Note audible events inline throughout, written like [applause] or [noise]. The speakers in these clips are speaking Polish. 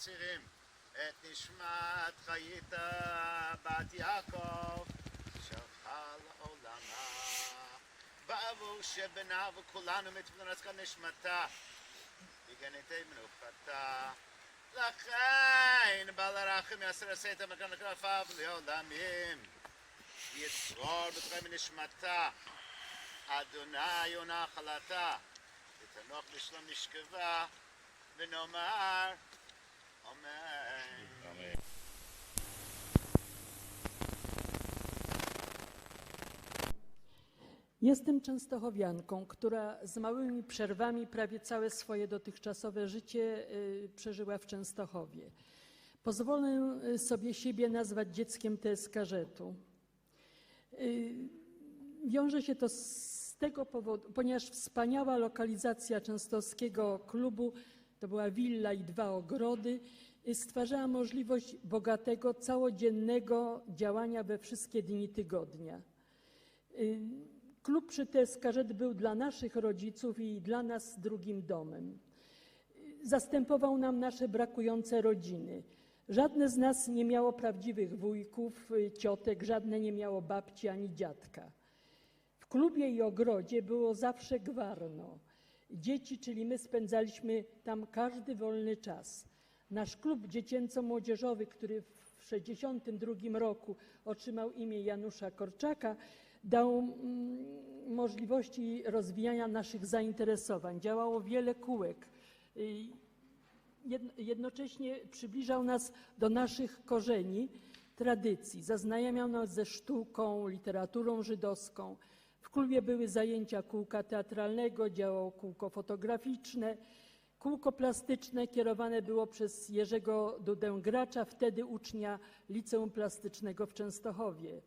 מזהירים את נשמת חייתה בת יעקב, שהלכה לעולמה. בעבור שבנה וכולנו מתפלנות כאן נשמתה, בגניתי מנוחתה. לכן בעל הרחם יעשר עשית מכאן כנפיו לעולמים. יצרור בתוכם מנשמתה. אדוני הוא נחלתה. ותנוח בשלום נשכבה, ונאמר. Jestem częstochowianką, która z małymi przerwami prawie całe swoje dotychczasowe życie y, przeżyła w Częstochowie. Pozwolę y, sobie siebie nazwać dzieckiem TSK Żetu. Y, Wiąże się to z tego powodu, ponieważ wspaniała lokalizacja częstochowskiego klubu, to była willa i dwa ogrody, stwarzała możliwość bogatego, całodziennego działania we wszystkie dni tygodnia. Y, Klub przy TSK Żet był dla naszych rodziców i dla nas drugim domem. Y, Zastępował nam nasze brakujące rodziny. Żadne z nas nie miało prawdziwych wujków, y, ciotek, żadne nie miało babci ani dziadka. W klubie i ogrodzie było zawsze gwarno. Dzieci, czyli my, spędzaliśmy tam każdy wolny czas. Nasz klub dziecięco-młodzieżowy, który w 1962 roku otrzymał imię Janusza Korczaka, dał mm, możliwości rozwijania naszych zainteresowań. Działało wiele kółek. Jedno- jednocześnie przybliżał nas do naszych korzeni, tradycji, zaznajamiał nas ze sztuką, literaturą żydowską. W klubie były zajęcia kółka teatralnego, działało kółko fotograficzne. Kółko plastyczne kierowane było przez Jerzego Dudę Gracza, wtedy ucznia Liceum Plastycznego w Częstochowie.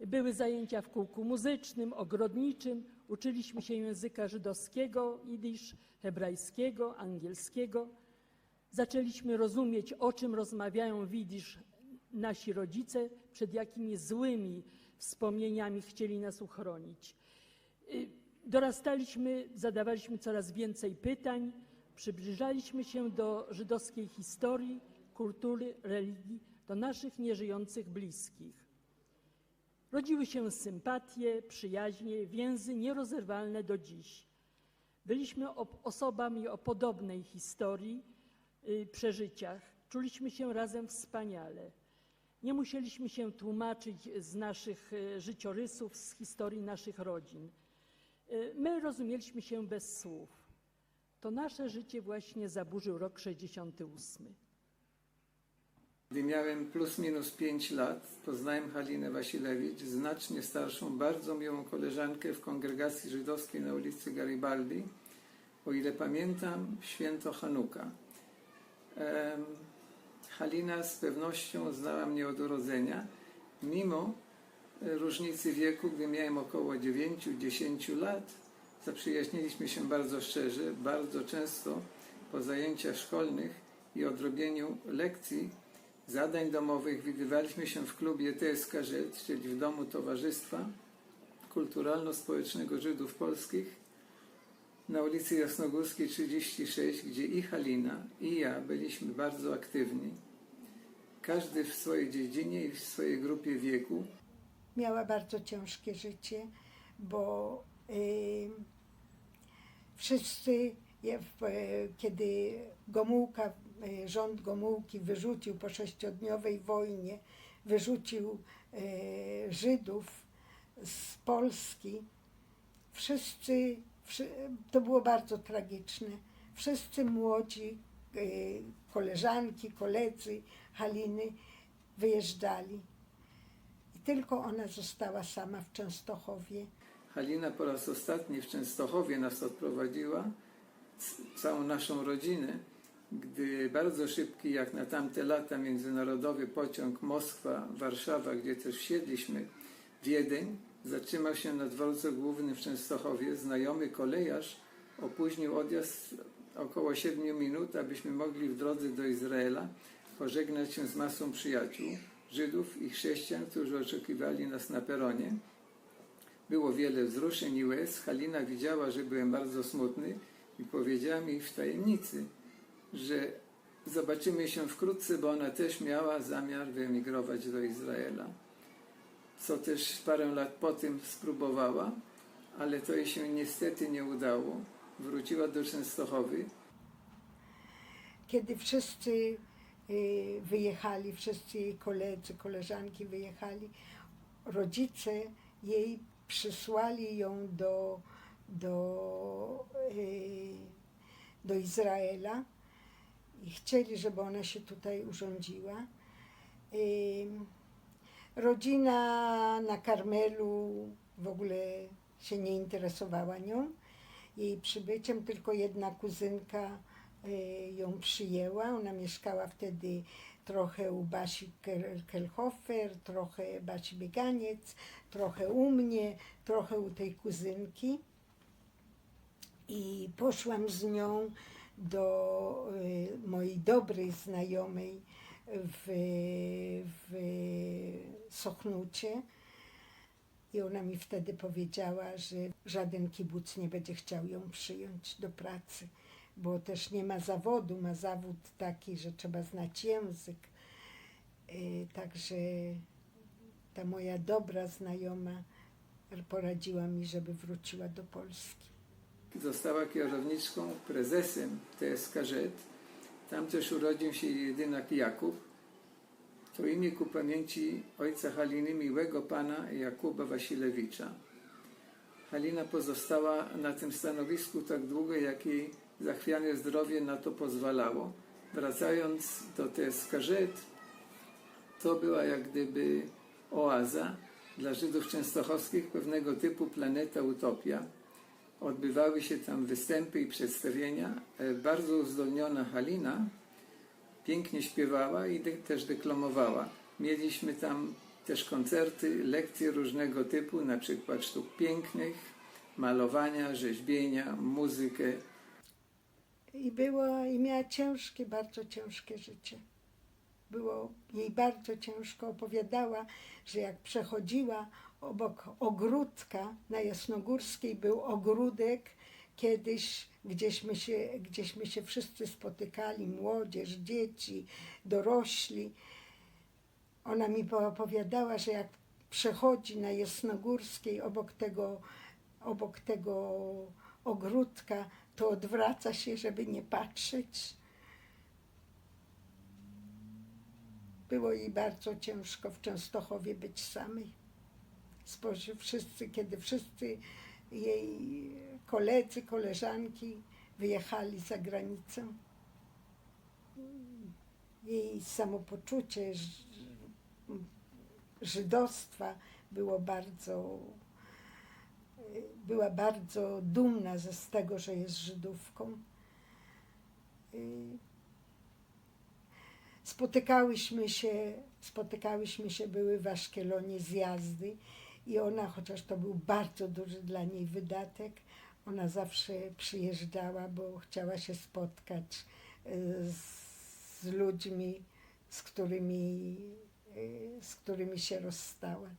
Były zajęcia w kółku muzycznym, ogrodniczym. Uczyliśmy się języka żydowskiego, jidysz, hebrajskiego, angielskiego. Zaczęliśmy rozumieć, o czym rozmawiają w jidysz nasi rodzice, przed jakimi złymi wspomnieniami chcieli nas uchronić. Y, Dorastaliśmy, zadawaliśmy coraz więcej pytań, przybliżaliśmy się do żydowskiej historii, kultury, religii, do naszych nieżyjących bliskich. Rodziły się sympatie, przyjaźnie, więzy nierozerwalne do dziś. Byliśmy osobami o podobnej historii, y, przeżyciach. Czuliśmy się razem wspaniale. Nie musieliśmy się tłumaczyć z naszych y, życiorysów, z historii naszych rodzin. Y, My rozumieliśmy się bez słów. To nasze życie właśnie zaburzył rok 68. Gdy miałem plus minus 5 lat, poznałem Halinę Wasilewicz, znacznie starszą, bardzo miłą koleżankę w kongregacji żydowskiej na ulicy Garibaldi. O ile pamiętam, święto Hanuka. Em, Halina z pewnością znała mnie od urodzenia, mimo e, różnicy wieku, gdy miałem około 9-10 lat. Zaprzyjaźniliśmy się bardzo szczerze, bardzo często po zajęciach szkolnych i odrobieniu lekcji zadań domowych widywaliśmy się w klubie TSK Żyd, czyli w Domu Towarzystwa Kulturalno-Społecznego Żydów Polskich na ulicy Jasnogórskiej 36, gdzie i Halina, i ja byliśmy bardzo aktywni. Każdy w swojej dziedzinie i w swojej grupie wieku. miała bardzo ciężkie życie, bo y, wszyscy, e, kiedy Gomułka, e, rząd Gomułki wyrzucił po sześciodniowej wojnie, wyrzucił e, Żydów z Polski, wszyscy, wszy, to było bardzo tragiczne, wszyscy młodzi koleżanki, koledzy Haliny wyjeżdżali. I tylko ona została sama w Częstochowie. Halina po raz ostatni w Częstochowie nas odprowadziła, całą naszą rodzinę, gdy bardzo szybki, jak na tamte lata, międzynarodowy pociąg Moskwa-Warszawa, gdzie też wsiedliśmy, Wiedeń, zatrzymał się na dworcu głównym w Częstochowie. Znajomy kolejarz opóźnił odjazd około 7 minut, abyśmy mogli w drodze do Izraela pożegnać się z masą przyjaciół, Żydów i chrześcijan, którzy oczekiwali nas na peronie. Było wiele wzruszeń i łez. Halina widziała, że byłem bardzo smutny i powiedziała mi w tajemnicy, że zobaczymy się wkrótce, bo ona też miała zamiar wyemigrować do Izraela. Co też parę lat po tym spróbowała, ale to jej się niestety nie udało. Wróciła do Częstochowy. Kiedy wszyscy y, wyjechali, wszyscy jej koledzy, koleżanki wyjechali, rodzice jej przysłali ją do, do, y, do Izraela i chcieli, żeby ona się tutaj urządziła. Y, Rodzina na Karmelu w ogóle się nie interesowała nią. Jej przybyciem tylko jedna kuzynka y, ją przyjęła. Ona mieszkała wtedy trochę u Basi Kel- Kelhofer, trochę Basi Bieganiec, trochę u mnie, trochę u tej kuzynki. I poszłam z nią do y, mojej dobrej znajomej w, w Sochnucie. I ona mi wtedy powiedziała, że żaden kibuc nie będzie chciał ją przyjąć do pracy, bo też nie ma zawodu, ma zawód taki, że trzeba znać język. Y, Także ta moja dobra znajoma poradziła mi, żeby wróciła do Polski. Została kierowniczką, prezesem TSKZ. Tam też urodził się jedynak Jakub. To imię ku pamięci ojca Haliny, miłego pana Jakuba Wasilewicza. Halina pozostała na tym stanowisku tak długo, jak jej zachwiane zdrowie na to pozwalało. Wracając do TSKZ, to była jak gdyby oaza dla Żydów częstochowskich, pewnego typu planeta utopia. Odbywały się tam występy i przedstawienia. E, Bardzo uzdolniona Halina pięknie śpiewała i de- też deklamowała. Mieliśmy tam też koncerty, lekcje różnego typu, na przykład sztuk pięknych, malowania, rzeźbienia, muzykę. I było, i miała ciężkie, bardzo ciężkie życie. Było jej bardzo ciężko. Opowiadała, że jak przechodziła obok ogródka na Jasnogórskiej był ogródek, kiedyś gdzieśmy się, gdzieśmy się wszyscy spotykali, młodzież, dzieci, dorośli. Ona mi opowiadała, że jak przechodzi na Jasnogórskiej obok tego, obok tego ogródka, to odwraca się, żeby nie patrzeć. Było jej bardzo ciężko w Częstochowie być samej. Spoży wszyscy, kiedy wszyscy jej koledzy, koleżanki wyjechali za granicę. Jej samopoczucie żydostwa było bardzo, była bardzo dumna z tego, że jest Żydówką. Spotykałyśmy się, spotykałyśmy się, były w Aszkelonie zjazdy i ona, chociaż to był bardzo duży dla niej wydatek, ona zawsze przyjeżdżała, bo chciała się spotkać y, z ludźmi, z którymi, y, z którymi się rozstała.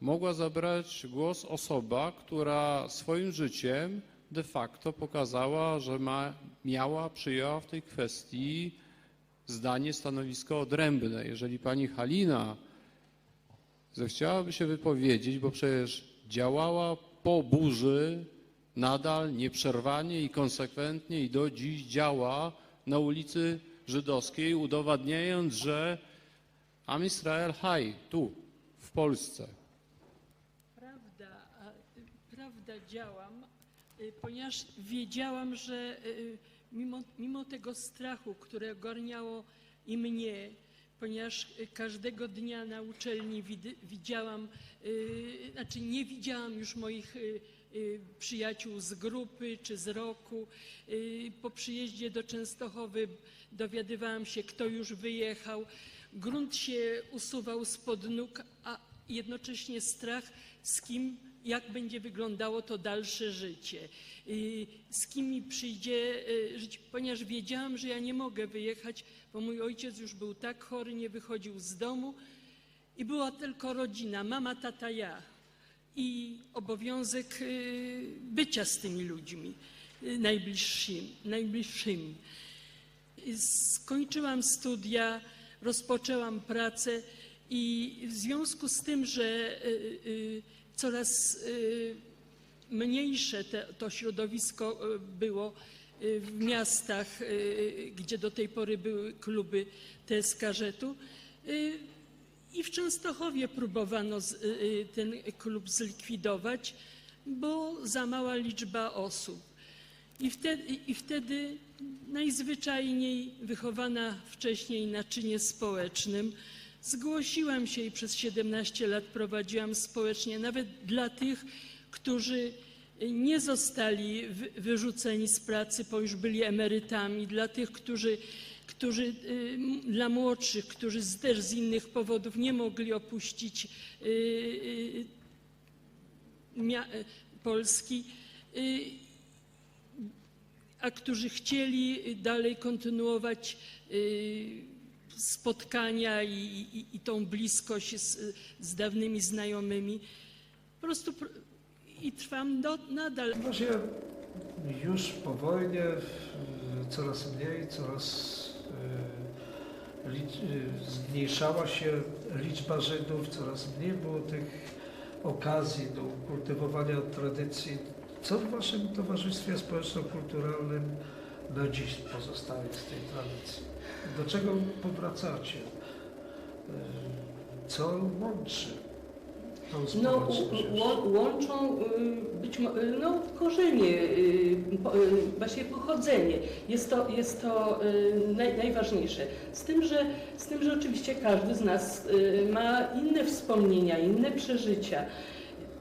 mogła zabrać głos osoba, która swoim życiem de facto pokazała, że ma, miała, przyjęła w tej kwestii zdanie, stanowisko odrębne. Jeżeli pani Halina zechciałaby się wypowiedzieć, bo przecież działała po burzy nadal nieprzerwanie i konsekwentnie i do dziś działa na ulicy Żydowskiej, udowadniając, że Am Israel Haj, tu, w Polsce. Prawda, y, prawda działam, y, ponieważ wiedziałam, że y, mimo, mimo tego strachu, które ogarniało i mnie, ponieważ y, każdego dnia na uczelni widziałam, y, znaczy nie widziałam już moich y, y, przyjaciół z grupy czy z roku. Y, Po przyjeździe do Częstochowy dowiadywałam się, kto już wyjechał. Grunt się usuwał spod nóg, a jednocześnie strach, z kim, jak będzie wyglądało to dalsze życie, Y, z kim mi przyjdzie y, żyć, ponieważ wiedziałam, że ja nie mogę wyjechać, bo mój ojciec już był tak chory, nie wychodził z domu i była tylko rodzina, mama, tata, ja i obowiązek y, bycia z tymi ludźmi. najbliższymi. najbliższymi. Skończyłam studia, rozpoczęłam pracę i w związku z tym, że coraz y, mniejsze te, to środowisko y, było y, w miastach, gdzie do tej pory były kluby TSKŻ-u, y, i w Częstochowie próbowano ten klub zlikwidować, bo za mała liczba osób. I wtedy, I wtedy najzwyczajniej wychowana wcześniej na czynie społecznym zgłosiłam się i przez 17 lat prowadziłam społecznie, nawet dla tych, którzy nie zostali wy- wyrzuceni z pracy, bo już byli emerytami, dla tych, którzy, którzy y, dla młodszych, którzy też z innych powodów nie mogli opuścić y, y, Polski. a którzy chcieli dalej kontynuować spotkania i, i, i tą bliskość z, z dawnymi znajomymi. Po prostu pr- i trwam do, nadal. Właśnie już po wojnie coraz mniej, coraz licz- y, zmniejszała się liczba Żydów, coraz mniej było tych okazji do kultywowania tradycji. Co w Waszym Towarzystwie Społeczno-Kulturalnym na dziś pozostaje z tej tradycji? Do czego powracacie? Y, Co łączy tą No, łączą y, być y, no, korzenie, y, właśnie pochodzenie. Jest to, jest to naj, najważniejsze. Z tym, że, z tym, że oczywiście każdy z nas ma inne wspomnienia, inne przeżycia.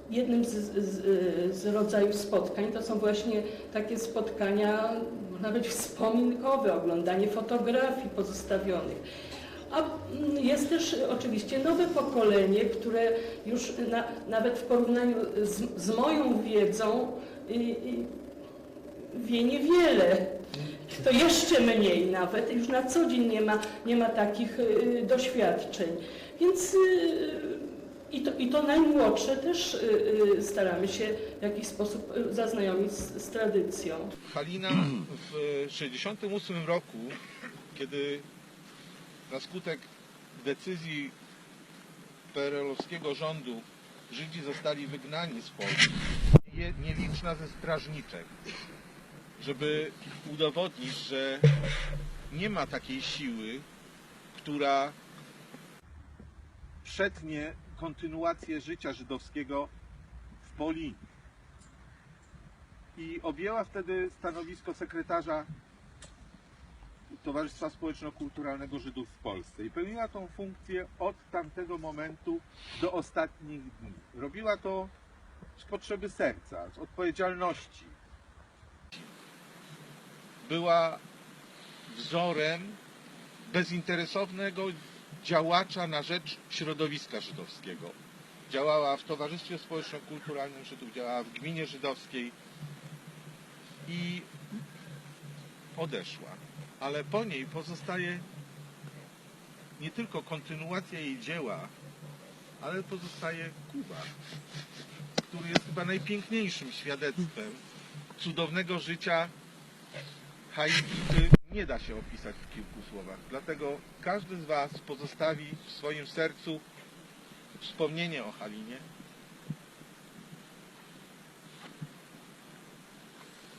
Jednym z, z, z rodzajów spotkań to są właśnie takie spotkania, można powiedzieć, wspominkowe, oglądanie fotografii pozostawionych. A mm, jest też oczywiście nowe pokolenie, które już na, nawet w porównaniu z, z moją wiedzą y, y, wie niewiele. To jeszcze mniej nawet, już na co dzień nie ma, nie ma takich y, doświadczeń. Więc y, i to, i to najmłodsze też y, y, staramy się w jakiś sposób y, zaznajomić z, z tradycją. Halina w 1968 roku, kiedy na skutek decyzji PRL-owskiego rządu Żydzi zostali wygnani z Polski, nieliczna ze strażniczek, żeby udowodnić, że nie ma takiej siły, która przetnie kontynuację życia żydowskiego w Polini i objęła wtedy stanowisko sekretarza Towarzystwa Społeczno-Kulturalnego Żydów w Polsce i pełniła tą funkcję od tamtego momentu do ostatnich dni. Robiła to z potrzeby serca, z odpowiedzialności. Była wzorem bezinteresownego działacza na rzecz środowiska żydowskiego. Działała w Towarzystwie Społeczno-Kulturalnym Żydów, działała w gminie żydowskiej, i odeszła. Ale po niej pozostaje nie tylko kontynuacja jej dzieła, ale pozostaje Kuba, który jest chyba najpiękniejszym świadectwem cudownego życia Haiti. Nie da się opisać w kilku słowach. Dlatego każdy z Was pozostawi w swoim sercu wspomnienie o Halinie,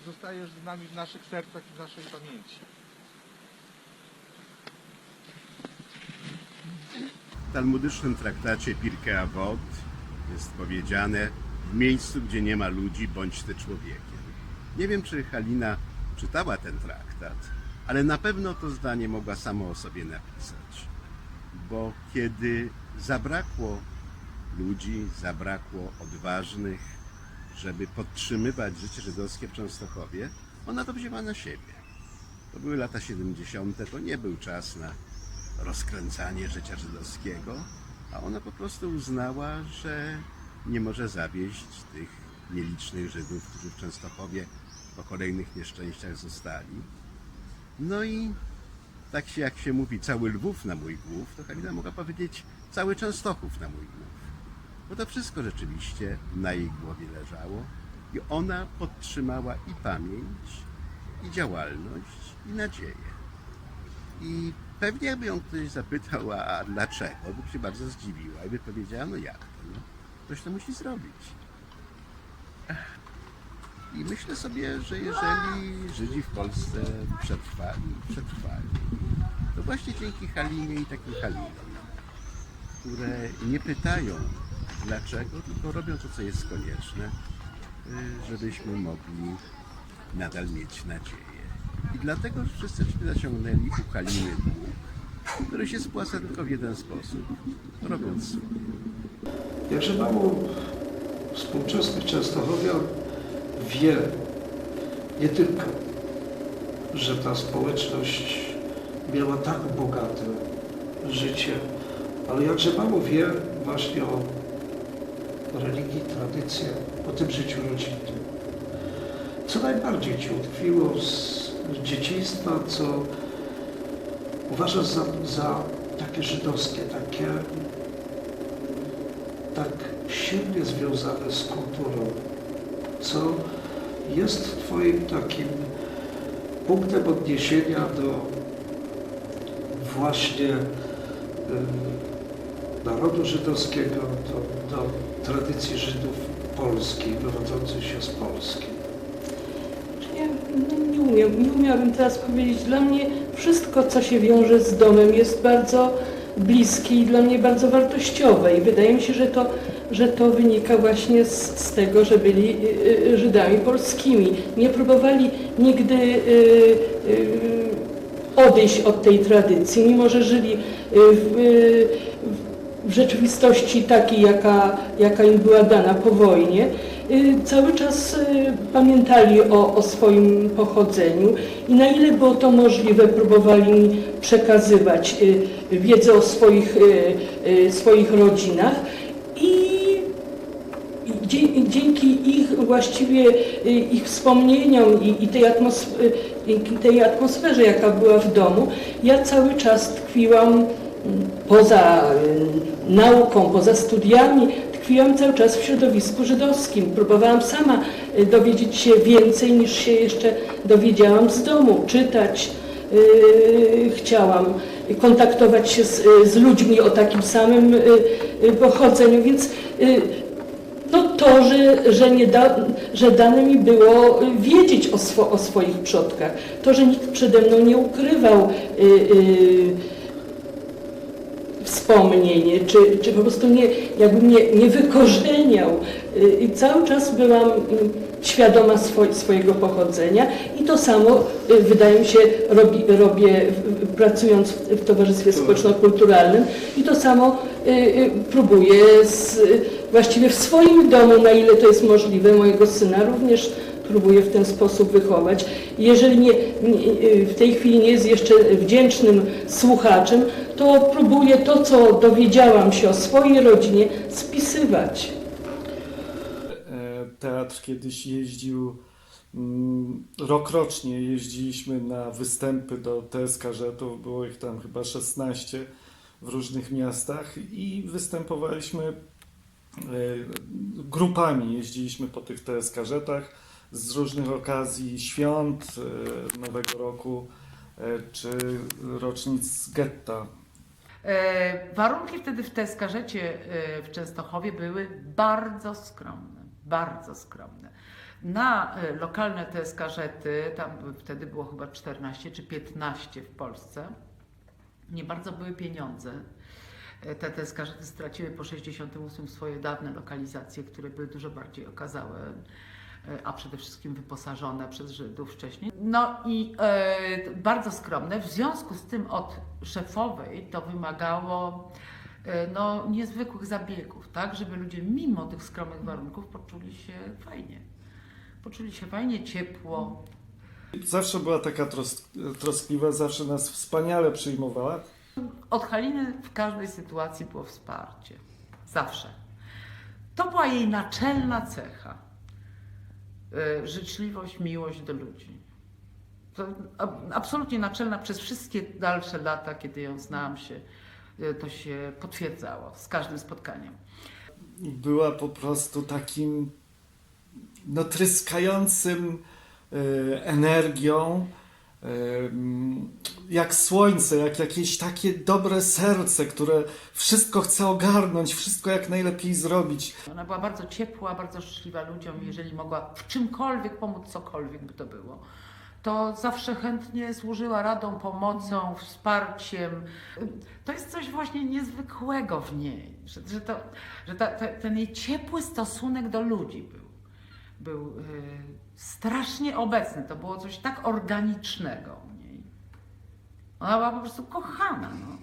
zostajesz z nami w naszych sercach i w naszej pamięci. W talmudycznym traktacie Pirkei Avot jest powiedziane w miejscu, gdzie nie ma ludzi, bądź ty człowiekiem. Nie wiem, czy Halina czytała ten traktat, ale na pewno to zdanie mogła samo o sobie napisać. Bo kiedy zabrakło ludzi, zabrakło odważnych, żeby podtrzymywać życie żydowskie w Częstochowie, ona to wzięła na siebie. To były lata 70., to nie był czas na rozkręcanie życia żydowskiego, a ona po prostu uznała, że nie może zawieść tych nielicznych Żydów, którzy w Częstochowie po kolejnych nieszczęściach zostali. No i tak się jak się mówi, cały Lwów na mój głów, to Halina mogła powiedzieć cały Częstochów na mój głów. Bo to wszystko rzeczywiście na jej głowie leżało I ona podtrzymała i pamięć, i działalność, i nadzieję. I pewnie jakby ją ktoś zapytał, a dlaczego, by się bardzo zdziwiła i by powiedziała, no jak to, no, ktoś to musi zrobić. I myślę sobie, że jeżeli Żydzi w Polsce przetrwali, przetrwali, to właśnie dzięki Halinie i takim Halinom, które nie pytają dlaczego, tylko robią to, co jest konieczne, y, żebyśmy mogli nadal mieć nadzieję. I dlatego wszyscy zaciągnęli u Haliny dług, który się spłaca tylko w jeden sposób, robiąc swoje. Jakże mało współczesnych Częstochowian wie nie tylko, że ta społeczność miała tak bogate życie, ale jakże mało wie właśnie o religii, tradycjach, o tym życiu rodzinnym. Co najbardziej ci utkwiło z dzieciństwa, co uważasz za, za takie żydowskie, takie tak silnie związane z kulturą, co jest Twoim takim punktem odniesienia do właśnie narodu żydowskiego, do, do tradycji Żydów polskich, wywodzących się z Polski. Ja no, nie, umiem, nie umiałabym teraz powiedzieć. Dla mnie wszystko, co się wiąże z domem, jest bardzo bliskie i dla mnie bardzo wartościowe. I wydaje mi się, że to, że to wynika właśnie z, z tego, że byli y, y, Żydami polskimi. Nie próbowali nigdy y, odejść od tej tradycji, mimo że żyli w, w rzeczywistości takiej, jaka, jaka im była dana po wojnie, cały czas pamiętali o, o swoim pochodzeniu i na ile było to możliwe, próbowali przekazywać wiedzę o swoich, swoich rodzinach i i dzie- i dzięki ich właściwie y, ich wspomnieniom i, i tej, atmos- y, tej atmosferze, jaka była w domu, ja cały czas tkwiłam mm, poza y, nauką, poza studiami, tkwiłam cały czas w środowisku żydowskim. Próbowałam sama dowiedzieć się więcej niż się jeszcze dowiedziałam z domu, czytać. Chciałam kontaktować się z, z ludźmi o takim samym pochodzeniu, więc no to, że, że, nie da, że dane mi było wiedzieć o, swo, o swoich przodkach. To, że nikt przede mną nie ukrywał y, y, wspomnień, czy, czy po prostu nie, jakby mnie nie wykorzeniał. Y, I cały czas byłam y, świadoma swoj, swojego pochodzenia i to samo, y, wydaje mi się, robi, robię pracując w, Towarzystwie Społeczno-Kulturalnym i to samo y, y, próbuję z, właściwie w swoim domu, na ile to jest możliwe, mojego syna również próbuję w ten sposób wychować. Jeżeli nie, nie, w tej chwili nie jest jeszcze wdzięcznym słuchaczem, to próbuję to, co dowiedziałam się o swojej rodzinie, spisywać. E, Teatr kiedyś jeździł, mm, rokrocznie jeździliśmy na występy do TSK Żetów, było ich tam chyba 16 w różnych miastach i występowaliśmy grupami, jeździliśmy po tych TSK Żetach z różnych okazji, świąt, e, Nowego Roku e, czy rocznic getta E, Warunki wtedy w Teskarżecie e, w Częstochowie były bardzo skromne, bardzo skromne. Na e, lokalne Teskarżety, tam wtedy było chyba 14 czy 15 w Polsce, nie bardzo były pieniądze. Te Teskarżety straciły po 68 swoje dawne lokalizacje, które były dużo bardziej okazałe, e, a przede wszystkim wyposażone przez Żydów wcześniej. No i e, bardzo skromne. W związku z tym od szefowej to wymagało e, no, niezwykłych zabiegów, tak, żeby ludzie mimo tych skromnych warunków poczuli się fajnie. Poczuli się fajnie, ciepło. Zawsze była taka tros troskliwa, zawsze nas wspaniale przyjmowała. Od Haliny w każdej sytuacji było wsparcie. Zawsze. To była jej naczelna cecha. E, Życzliwość, miłość do ludzi. To absolutnie naczelna przez wszystkie dalsze lata, kiedy ją znałam się, e, to się potwierdzało z każdym spotkaniem. była po prostu takim no, tryskającym e, energią, jak słońce, jak jakieś takie dobre serce, które wszystko chce ogarnąć, wszystko jak najlepiej zrobić. Ona była bardzo ciepła, bardzo życzliwa ludziom. Jeżeli mogła w czymkolwiek pomóc, cokolwiek by to było, to zawsze chętnie służyła radą, pomocą, wsparciem. To jest coś właśnie niezwykłego w niej, że, że, to, że ta, ta, ten jej ciepły stosunek do ludzi był, był y, strasznie obecny. To było coś tak organicznego w niej. Ona była po prostu kochana. No.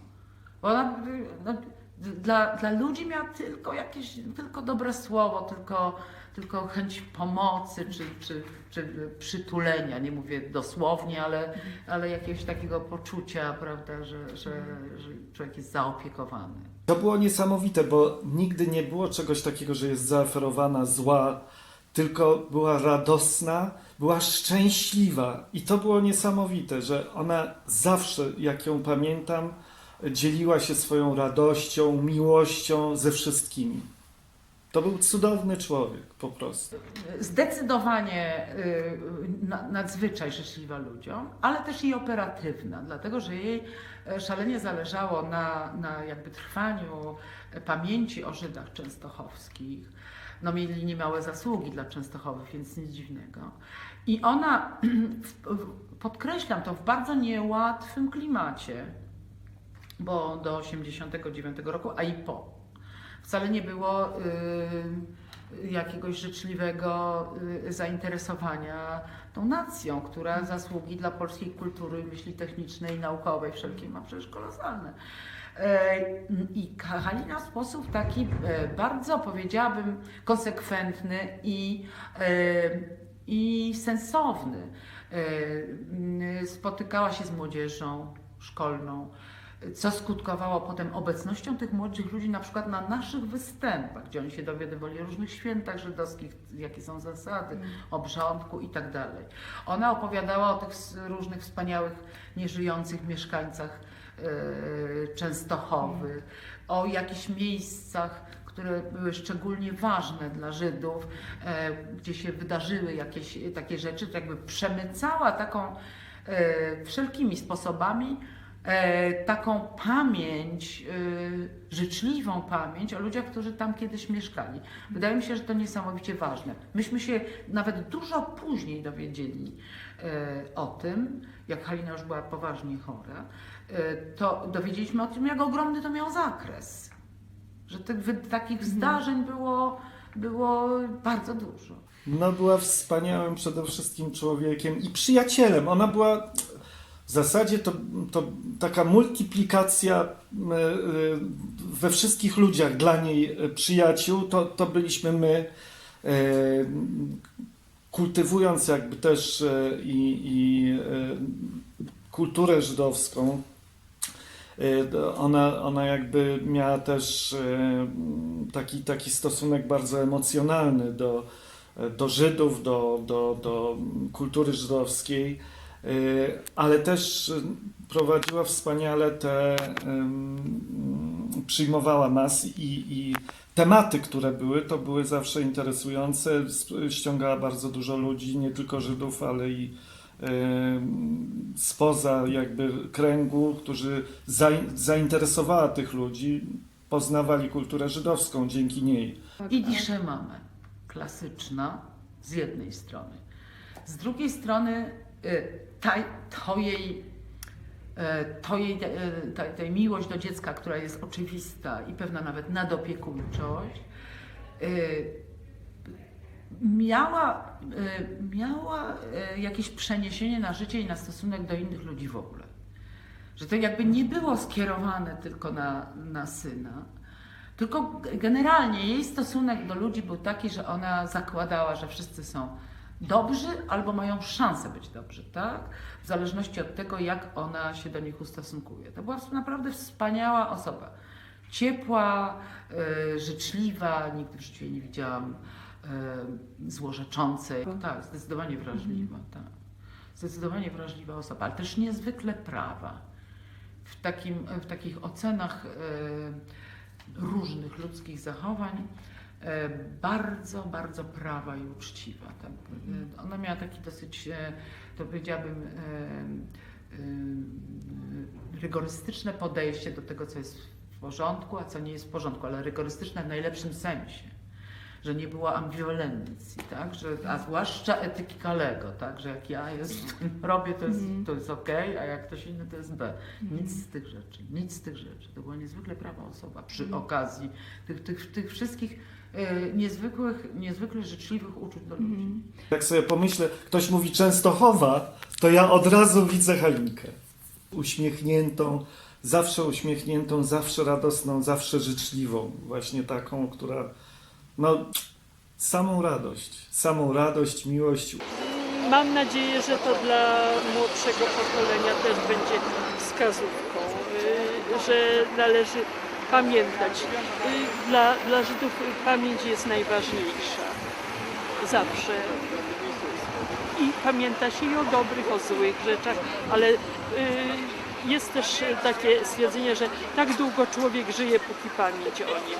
Ona no, dla, dla ludzi miała tylko jakieś, tylko dobre słowo, tylko, tylko chęć pomocy czy, czy, czy przytulenia. Nie mówię dosłownie, ale, ale jakiegoś takiego poczucia, prawda, że, że, że człowiek jest zaopiekowany. To było niesamowite, bo nigdy nie było czegoś takiego, że jest zaoferowana zła, tylko była radosna, była szczęśliwa. I to było niesamowite, że ona zawsze, jak ją pamiętam, dzieliła się swoją radością, miłością ze wszystkimi. To był cudowny człowiek, po prostu. Zdecydowanie y, na- nadzwyczaj życzliwa ludziom, ale też i operatywna, dlatego że jej e, szalenie zależało na, na jakby trwaniu pamięci o Żydach częstochowskich. No mieli niemałe zasługi dla Częstochowy, więc nic dziwnego. I ona, [clears throat] podkreślam to, w bardzo niełatwym klimacie, bo do 89 roku, a i po. Wcale nie było y, jakiegoś życzliwego y, zainteresowania tą nacją, która zasługi dla polskiej kultury, myśli technicznej, naukowej, wszelkiej ma przecież kolosalne. E, I Halina w sposób taki e, bardzo, powiedziałabym, konsekwentny i, e, i sensowny spotykała się z młodzieżą szkolną, co skutkowało potem obecnością tych młodych ludzi na przykład na naszych występach, gdzie oni się dowiadywali o różnych świętach żydowskich, jakie są zasady, obrządku i tak dalej. Ona opowiadała o tych różnych wspaniałych, nieżyjących mieszkańcach Częstochowy, o jakichś miejscach, które były szczególnie ważne dla Żydów, e, gdzie się wydarzyły jakieś takie rzeczy, to jakby przemycała taką e, wszelkimi sposobami e, taką pamięć, e, życzliwą pamięć o ludziach, którzy tam kiedyś mieszkali. Wydaje mi się, że to niesamowicie ważne. Myśmy się nawet dużo później dowiedzieli e, o tym, jak Halina już była poważnie chora, e, to dowiedzieliśmy o tym, jak ogromny to miał zakres. Że tych takich zdarzeń było, było bardzo dużo. No była wspaniałym przede wszystkim człowiekiem i przyjacielem. Ona była w zasadzie to, to taka multiplikacja e, e, we wszystkich ludziach dla niej e, przyjaciół, to, to byliśmy my. Kultywując jakby też i, i kulturę żydowską, ona, ona jakby miała też e, taki, taki stosunek bardzo emocjonalny do, do Żydów, do, do, do kultury żydowskiej, y, ale też y, prowadziła wspaniale te, przyjmowała nas i, i tematy, które były, to były zawsze interesujące, ściągała bardzo dużo ludzi, nie tylko Żydów, ale i spoza jakby kręgu, którzy zain- zainteresowała tych ludzi, poznawali kulturę żydowską dzięki niej. I diszę mamę, klasyczna z jednej strony. Z drugiej strony y, ta, to jej, y, to jej y, ta, ta miłość do dziecka, która jest oczywista i pewna nawet nadopiekuńczość, miała, y, miała y, jakieś przeniesienie na życie i na stosunek do innych ludzi w ogóle. Że to jakby nie było skierowane tylko na, na syna, tylko generalnie jej stosunek do ludzi był taki, że ona zakładała, że wszyscy są dobrzy albo mają szansę być dobrzy, tak? W zależności od tego, jak ona się do nich ustosunkuje. To była naprawdę wspaniała osoba. Ciepła, e, życzliwa, nigdy w życiu jej nie widziałam e, złorzeczącej. Tak, zdecydowanie wrażliwa, tak. Zdecydowanie wrażliwa osoba, ale też niezwykle prawa. W, takim, w takich ocenach e, różnych ludzkich zachowań e, bardzo, bardzo prawa i uczciwa. E, Ona miała taki dosyć, to powiedziałabym, rygorystyczne podejście do tego, co jest w porządku, a co nie jest w porządku, ale rygorystyczne w najlepszym sensie. Że nie było ambiwalencji, tak? że, a zwłaszcza etyki Kalego, tak? że jak ja jest, [laughs] robię, to jest, to jest ok, a jak ktoś inny, to jest B. Nic z tych rzeczy, nic z tych rzeczy. To była niezwykle prawa osoba przy okazji tych, tych, tych wszystkich e, niezwykłych, niezwykle życzliwych uczuć do ludzi. Jak sobie pomyślę, ktoś mówi Częstochowa, to ja od razu widzę Halinkę. Uśmiechniętą, zawsze uśmiechniętą, zawsze radosną, zawsze życzliwą. Właśnie taką, która, no, samą radość, samą radość, miłość Mam nadzieję, że to dla młodszego pokolenia też będzie wskazówką, y, że należy pamiętać. Y, Dla, dla Żydów pamięć jest najważniejsza. Zawsze. I pamięta się i o dobrych, o złych rzeczach, ale y, jest też takie stwierdzenie, że tak długo człowiek żyje, póki pamięć o nim.